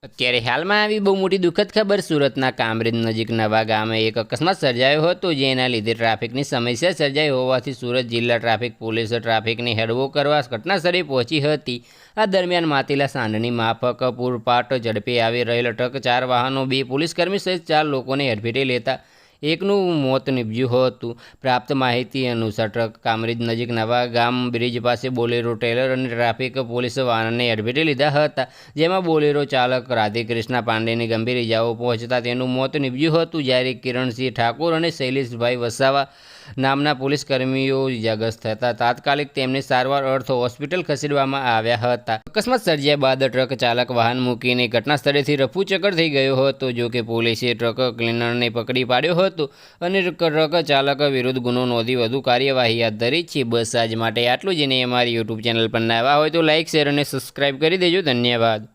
ત્યારે હાલમાં આવી બહુ મોટી દુઃખદ ખબર સુરતના કામરેજ નજીક નવા ગામે એક અકસ્માત સર્જાયો હતો, જેના લીધે ટ્રાફિકની સમસ્યા સર્જાઈ હોવાથી સુરત જિલ્લા ટ્રાફિક પોલીસ ટ્રાફિકને હેડવો કરવા ઘટનાસ્થળે પહોંચી હતી. આ દરમિયાન માતીલા સાંઢની માફક પૂરપાટ ઝડપે આવી રહેલ ટ્રક, ચાર વાહનો, બે પોલીસકર્મી સહિત ચાર લોકોને હેડફેટે લેતા એકનું મોત નીપજ્યું હતું. પ્રાપ્ત માહિતી અનુસાર ટ્રક કામરેજ નજીક નવા ગામ બ્રિજ પાસે બોલેરો ટ્રેલર અને ટ્રાફિક પોલીસ વાહનને એડમિટે લીધા હતા, જેમાં બોલેરો ચાલક રાધેકૃષ્ણ પાંડેની ગંભીર ઇજાઓ પહોંચતા તેનું મોત નીપજ્યું હતું. જ્યારે કિરણસિંહ ઠાકોર અને શૈલેષભાઈ વસાવા નામના પોલીસ કર્મીઓ ઇજાગ્રસ્ત થતા તાત્કાલિક તેમને સારવાર અર્થ હોસ્પિટલ ખસેડવામાં આવ્યા હતા. અકસ્માત સર્જ્યા બાદ ટ્રક ચાલક વાહન મૂકીને ઘટના સ્થળેથી રફુચક્કર થઈ ગયો હતો જો કે પોલીસે ટ્રક ક્લીનરને પકડી પાડ્યો હતો. અને ટ્રક ચાલક વિરુદ્ધ ગુનો નોંધી વધુ કાર્યવાહી હાથ ધરી છે. બસ આજ માટે આટલું જ. નહીં અમારી યુટ્યુબ ચેનલ પર નવા હોય તો લાઇક શેર અને સબસ્ક્રાઇબ કરી દેજો. ધન્યવાદ.